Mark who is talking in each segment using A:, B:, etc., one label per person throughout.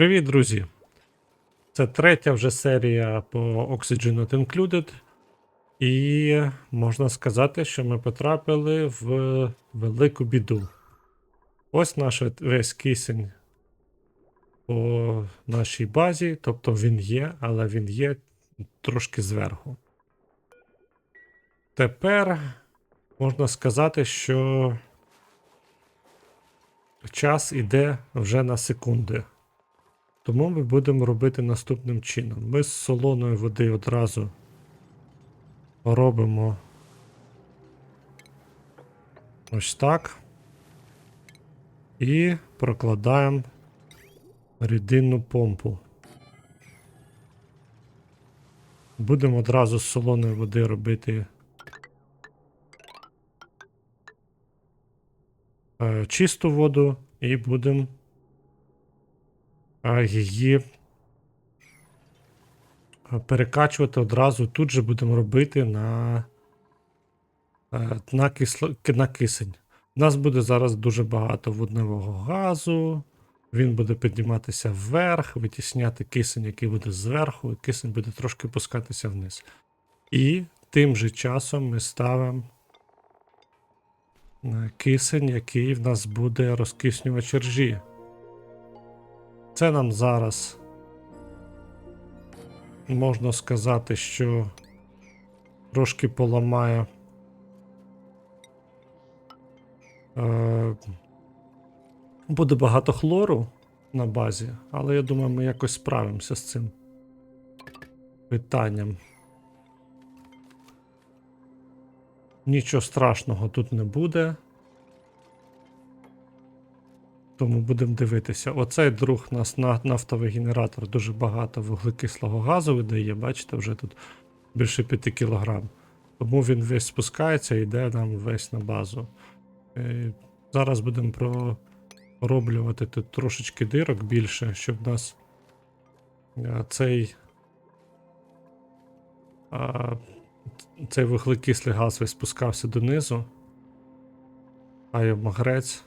A: Привіт, друзі! Це третя вже серія по Oxygen Not Included. І можна сказати, що ми потрапили в велику біду. Ось наш весь кисень по нашій базі. Тобто він є, але він є трошки зверху. Тепер можна сказати, що час іде вже на секунди. Тому ми будемо робити наступним чином. Ми з солоної води одразу робимо ось так. І прокладаємо рідинну помпу. Будемо одразу з солоної води робити е, чисту воду і будемо її перекачувати одразу тут же будемо робити на, е, на, кисло, на кисень. У нас буде зараз дуже багато водневого газу. Він буде підніматися вверх, витісняти кисень, який буде зверху, і кисень буде трошки опускатися вниз. І тим же часом ми ставимо е, кисень, який в нас буде розкиснювач ржі. Це нам зараз можна сказати, що трошки поламає. Е, буде багато хлору на базі, але я думаю, ми якось справимося з цим питанням. Нічого страшного тут не буде. Тому будемо дивитися. Оцей друг у нас на нафтовий генератор дуже багато вуглекислого газу видає. Бачите, вже тут більше 5 кг. Тому він весь спускається і йде нам весь на базу. Е, Зараз будемо пророблювати тут трошечки дирок більше, щоб у нас е, цей, цей вуглекислий газ весь спускався донизу. А й магрець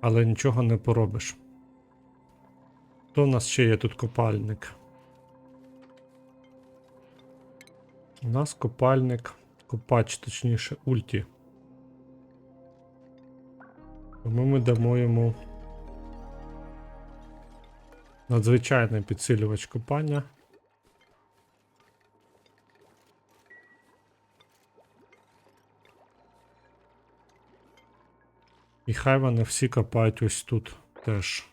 A: але нічого не поробиш. То у нас ще є тут копальник. У нас копальник, копач, точніше, ульті. Тому ми дамо йому надзвичайний підсилювач копання. І хай вони всі копають ось тут теж.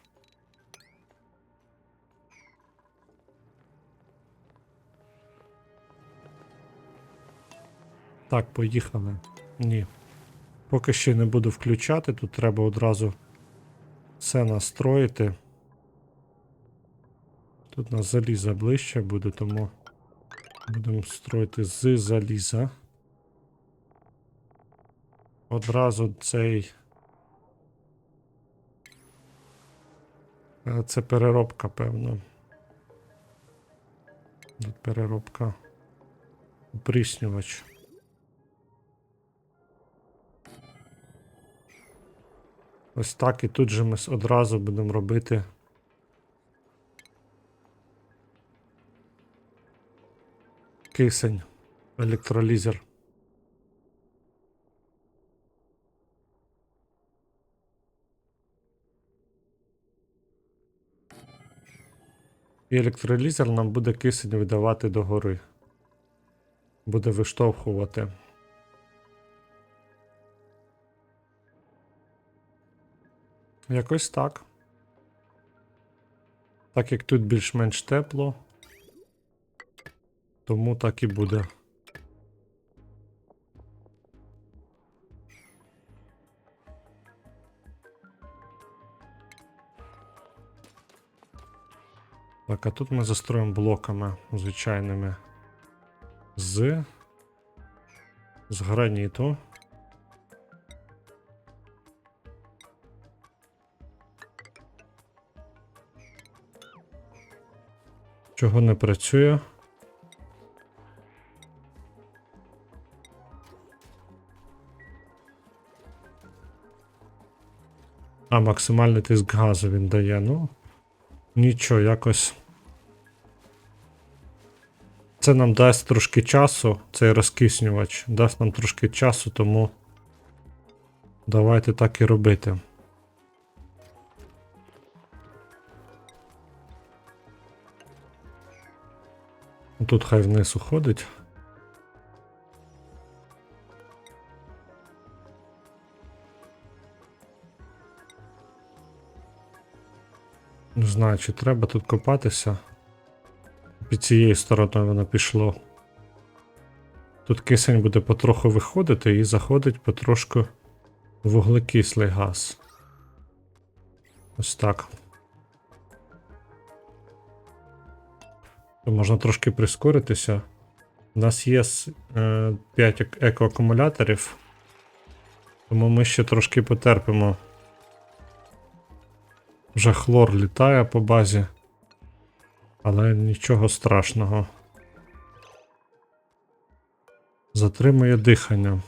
A: Так, поїхали. Ні. Поки ще не буду включати, тут треба одразу все настроїти. Тут на заліза ближче буде, тому будемо строїти з заліза. Одразу цей Це переробка, певно. Тут переробка. Опріснювач. Ось так і тут же ми одразу будемо робити. Кисень, електролізер. І електролізер нам буде кисень видавати догори. Буде виштовхувати. Якось так. Так як тут більш-менш тепло, тому так і буде. Так, а тут ми застроїмо блоками звичайними з, з граніту. Чого не працює? А, максимальний тиск газу він дає, ну. Нічого, якось. Це нам дасть трошки часу, цей розкиснювач. Дасть нам трошки часу, тому давайте так і робити. Тут хай вниз уходить. Не знаю, чи треба тут копатися. Під цією стороною воно пішло. Тут кисень буде потроху виходити і заходить потрошку вуглекислий газ. Ось так. То можна трошки прискоритися. У нас є е, 5 екоакумуляторів, тому ми ще трошки потерпимо. Вже хлор літає по базі, але нічого страшного. Затримує дихання.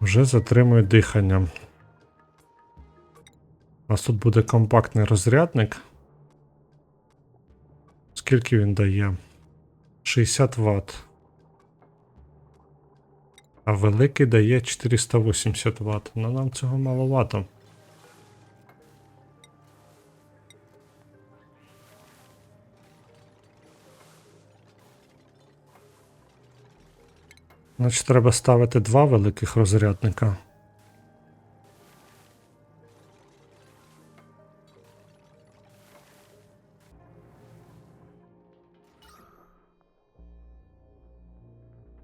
A: Вже затримує дихання. У нас тут буде компактний розрядник. Скільки він дає? 60 Вт. А великий дає 480 Вт. Ну нам цього маловато. Значить, треба ставити два великих розрядника.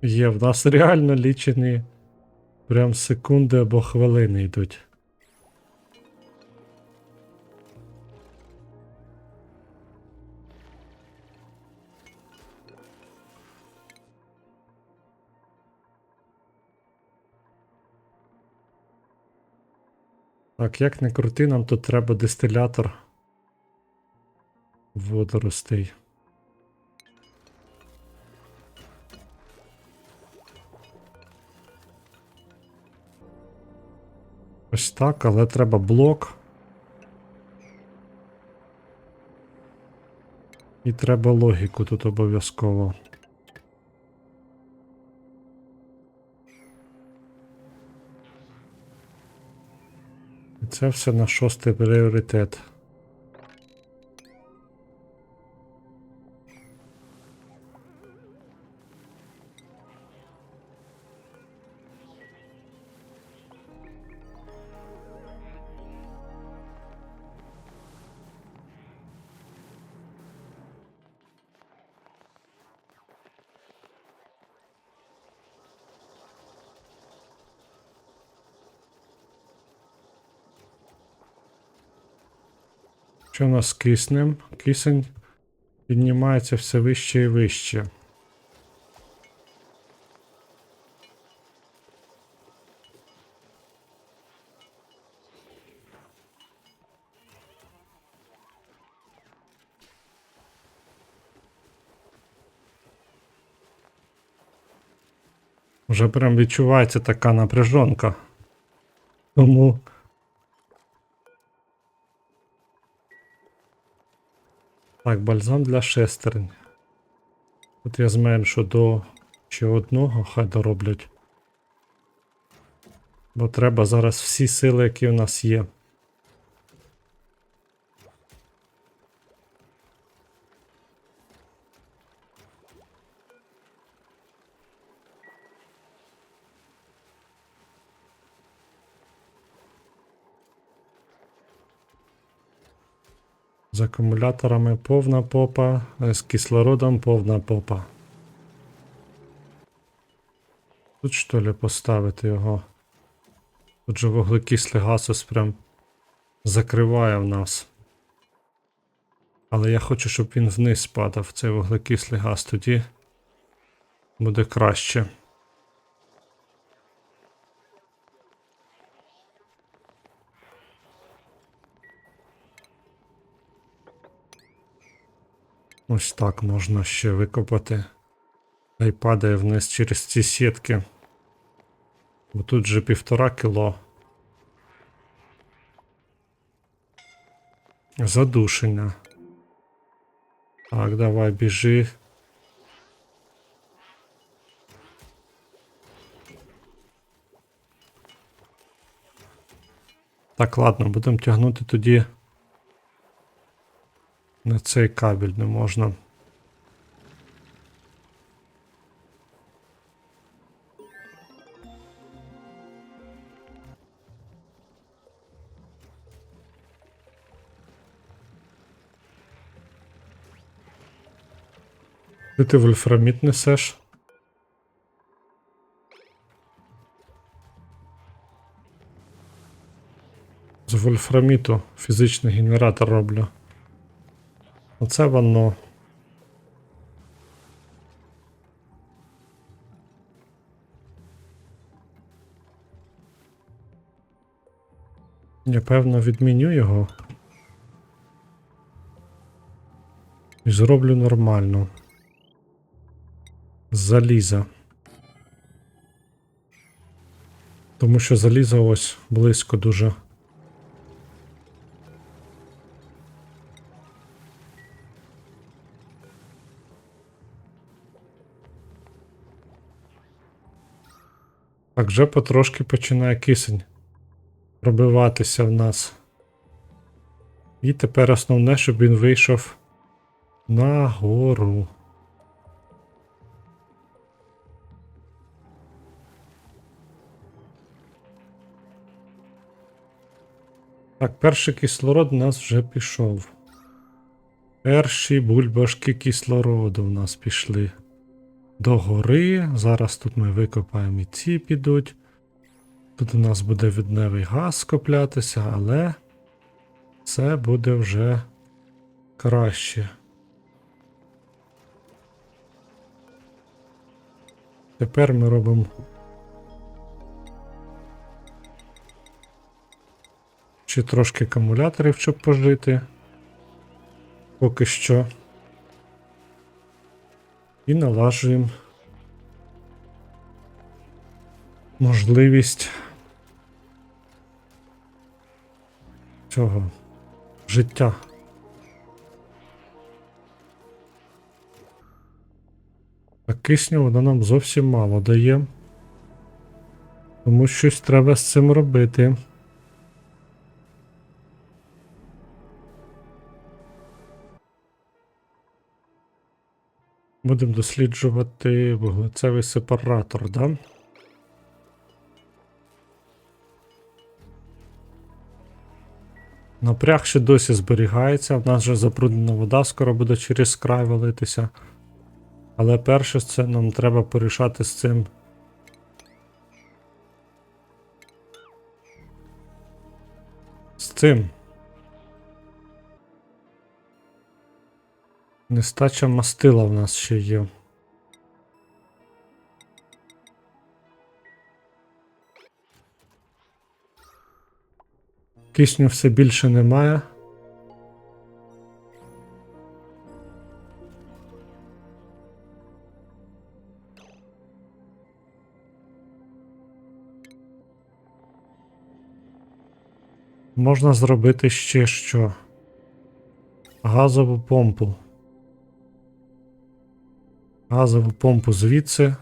A: Є, в нас реально лічені прям секунди або хвилини йдуть. Так, як не крути, нам тут треба дистилятор водоростей. Ось так, але треба блок. І треба логіку тут обов'язково. І це все на шостий пріоритет. З киснем? Кисень піднімається все вище і вище. Вже прям відчувається така напряжонка. Тому Так, бальзам для шестерень. От я зменшу до ще одного, хай дороблять. Бо треба зараз всі сили, які у нас є. З акумуляторами повна попа, е, з кислородом повна попа. Тут що ли поставити його? Тут же вуглекислий газ ось прям закриває в нас. Але я хочу, щоб він вниз падав, цей вуглекислий газ, тоді буде краще. Ось так можна ще викопати. Та й падає вниз через ці сітки. Бо тут же півтора кіло. Задушення. Так, давай, біжи. Так, ладно, будемо тягнути тоді. На цей кабель не можна. Ти ти вольфраміт несеш? З вольфраміту фізичний генератор роблю. Оце воно. Я певно відміню його. І зроблю нормально. З Заліза. Тому що залізо ось близько дуже. Так, вже потрошки починає кисень пробиватися в нас. І тепер основне, щоб він вийшов нагору. Так, перший кислород у нас вже пішов. Перші бульбашки кислороду в нас пішли до гори. Зараз тут ми викопаємо і ці підуть. Тут у нас буде відневий газ скоплятися, але це буде вже краще. Тепер ми робимо. Ще трошки акумуляторів, щоб пожити. Поки що. І налажуємо можливість цього життя. А кисню вона нам зовсім мало дає. Тому щось треба з цим робити. Будемо досліджувати вуглецевий сепаратор, да? Напряг ще досі зберігається. В нас вже запруднена вода, скоро буде через край валитися. Але перше це нам треба порішати з цим. З цим. Нестача мастила в нас ще є. Кисню все більше немає. Можна зробити ще що. Газову помпу. Газову помпу звідси.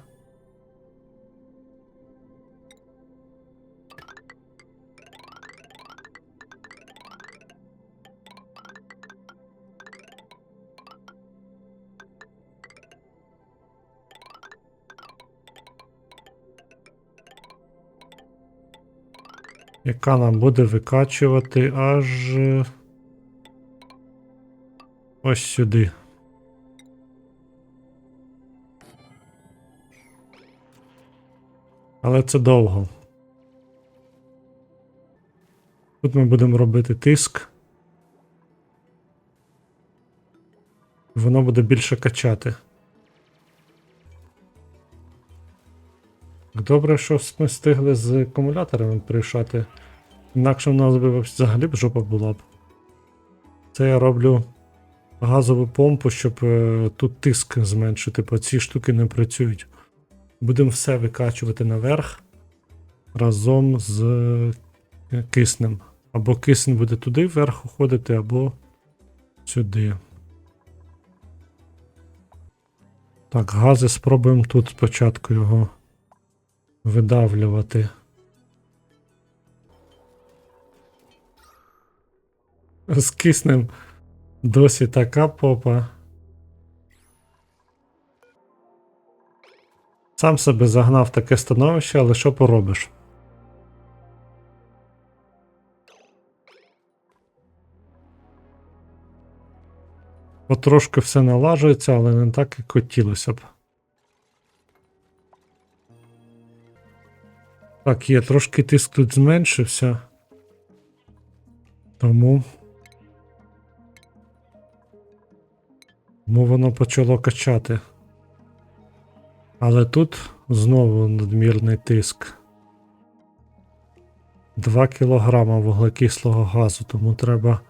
A: Яка нам буде викачувати аж е, ось сюди. Але це довго. Тут ми будемо робити тиск. Воно буде більше качати. Добре, що ми встигли з акумуляторами прийшати. Інакше в нас би взагалі б жопа була б. Це я роблю газову помпу, щоб е, тут тиск зменшити, бо ці штуки не працюють. Будемо все викачувати наверх. разом з е, киснем. Або кисень буде туди вверх уходити, або сюди. Так, гази спробуємо тут спочатку його видавлювати. З киснем досі така попа. Сам себе загнав таке становище, але що поробиш? Потрошки все налажується, але не так, як хотілося б. Так, є, трошки тиск тут зменшився. Тому. Тому воно почало качати. Але тут знову надмірний тиск. 2 кілограма вуглекислого газу, тому треба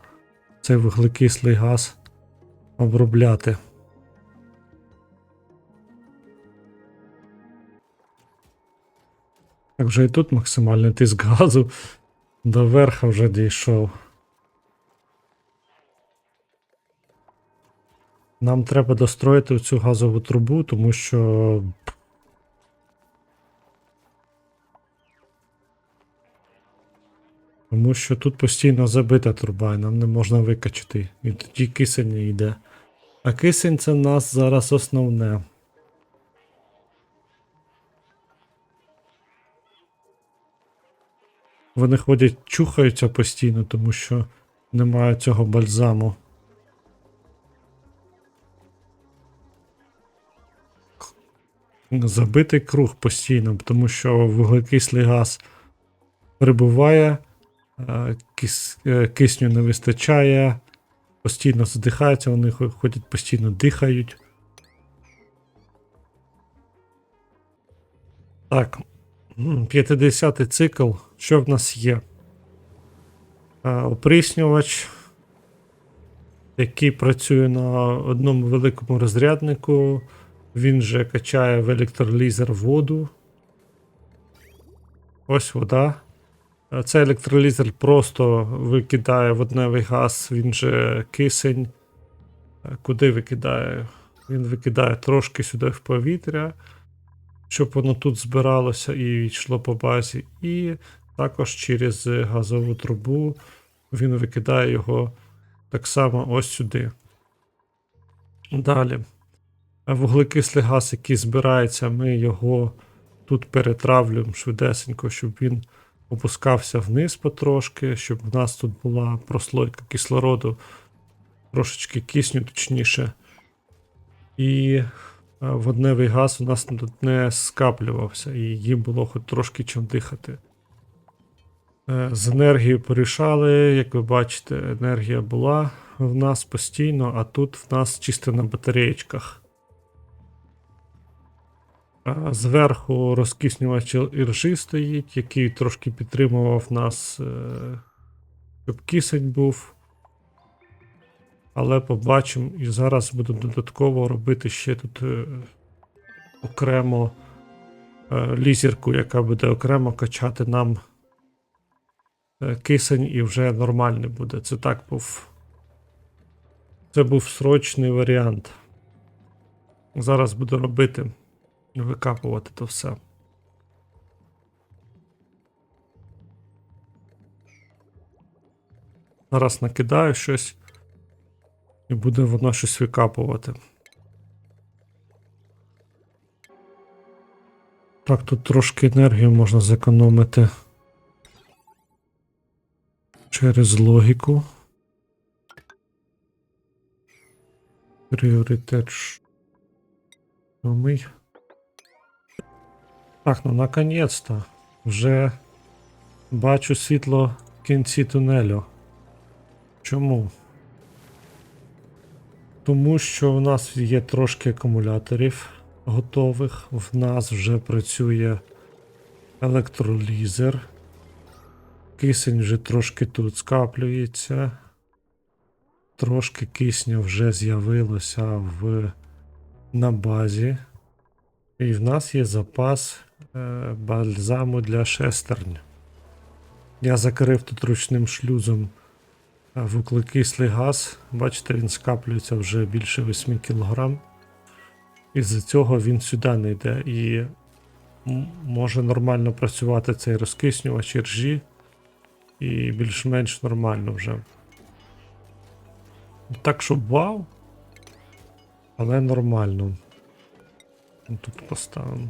A: цей вуглекислий газ обробляти. Так вже і тут максимальний тиск газу до верха вже дійшов. Нам треба достроїти цю газову трубу, тому що. Тому що тут постійно забита труба, і нам не можна викачати. І тоді кисень не йде. А кисень це в нас зараз основне. Вони ходять, чухаються постійно, тому що немає цього бальзаму. Забитий круг постійно, тому що вуглекислий газ прибуває, е, кис, е, кисню не вистачає, постійно задихаються, вони ходять постійно дихають. Так, м, 50-й цикл. Що в нас є? Е, Опріснювач, який працює на одному великому розряднику. Він же качає в електролізер воду. Ось вода. Е, Цей електролізер просто викидає водневий газ, він же кисень. Е, Куди викидає? Він викидає трошки сюди в повітря, щоб воно тут збиралося і йшло по базі. І також через газову трубу він викидає його так само ось сюди. Далі. Вуглекислий газ, який збирається, ми його тут перетравлюємо швидесенько, щоб він опускався вниз потрошки, щоб в нас тут була прослойка кислороду, трошечки кисню точніше. І е, водневий газ у нас тут не скаплювався, і їм було хоч трошки чим дихати. Е, З енергією порішали, як ви бачите, енергія була в нас постійно, а тут в нас чисто на батареєчках. Зверху розкиснювач іржи стоїть, який трошки підтримував нас, е, щоб кисень був. Але побачимо, і зараз буду додатково робити ще тут е, окремо е, лізерку, яка буде окремо качати нам кисень і вже нормальний буде. Це так був. Це був срочний варіант. Зараз буду робити викапувати то все. Зараз накидаю щось, і буде воно щось викапувати. Так, тут трошки енергії можна зекономити через логіку. Пріоритет сьомий. Так, ну наконець-то. Вже бачу світло в кінці тунелю. Чому? Тому що в нас є трошки акумуляторів готових. В нас вже працює електролізер. Кисень вже трошки тут скаплюється. Трошки кисня вже з'явилося в... на базі. І в нас є запас бальзаму для шестернь. Я закрив тут ручним шлюзом е, вуглекислий газ. Бачите, він скаплюється вже більше 8 кг. Із-за цього він сюди не йде і може нормально працювати цей розкиснювач іржі. І більш-менш нормально вже. Так, щоб вау. Але нормально. Тут поставимо.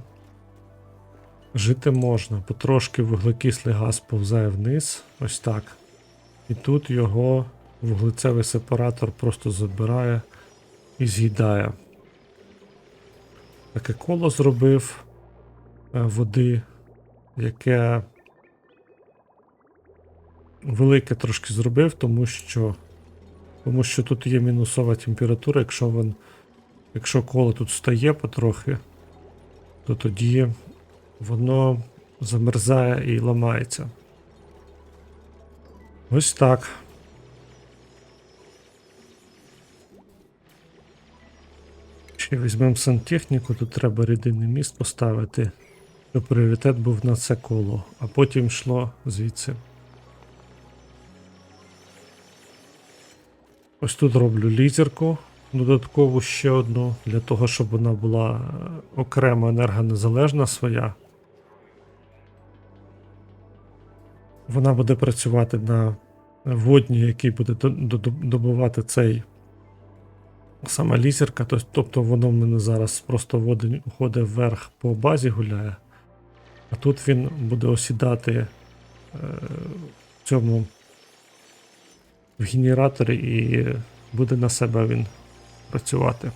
A: Жити можна. Потрошки вуглекислий газ повзає вниз. Ось так. І тут його вуглецевий сепаратор просто забирає і з'їдає. Таке коло зробив е, води, яке велике трошки зробив, тому що, тому що тут є мінусова температура. Якщо, він, якщо коло тут стає потрохи, то тоді воно замерзає і ламається. Ось так. Ще візьмемо сантехніку, тут треба рідинний міст поставити, щоб пріоритет був на це коло, а потім йшло звідси. Ось тут роблю лізерку додаткову ще одну, для того, щоб вона була окремо енергонезалежна своя. Вона буде працювати на водні, який буде до- до- добувати цей сама лізерка. Тобто воно в мене зараз просто водень- ходить вверх по базі гуляє. А тут він буде осідати е, в цьому в генераторі і буде на себе він працювати.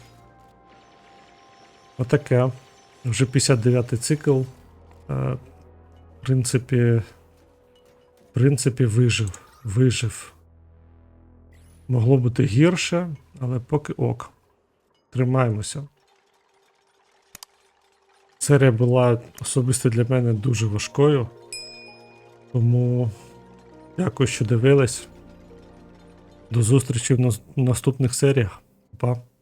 A: Отаке. Вже 59-й цикл. Е, В принципі, принципі, вижив. Вижив. Могло бути гірше, але поки ок. Тримаємося. Серія була особисто для мене дуже важкою. Тому дякую, що дивились. До зустрічі в наступних серіях. Па.